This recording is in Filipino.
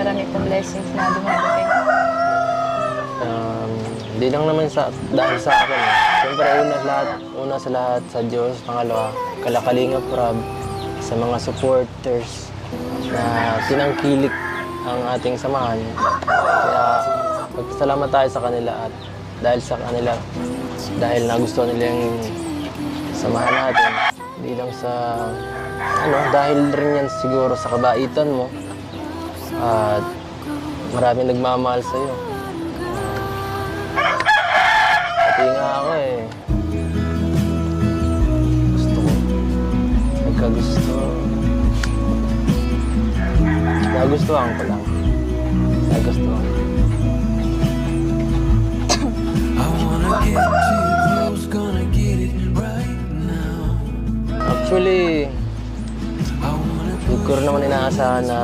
marami pong blessings na dumadating. Um, Hindi lang naman sa, dahil sa akin. eh. Siyempre, una, lahat, una sa lahat sa Diyos. Pangalawa, kalakalinga prab sa mga supporters na tinangkilik ang ating samahan. Kaya magpasalamat tayo sa kanila at dahil sa kanila, dahil nagustuhan nila yung samahan natin. Hindi lang sa, ano, dahil rin yan siguro sa kabaitan mo. At marami nagmamahal sa'yo. Pati nga ako eh. Gusto ko. Nagkagusto. Nagustuhan ko lang. Nagustuhan. Now. Actually, hindi ko rin naman inaasahan na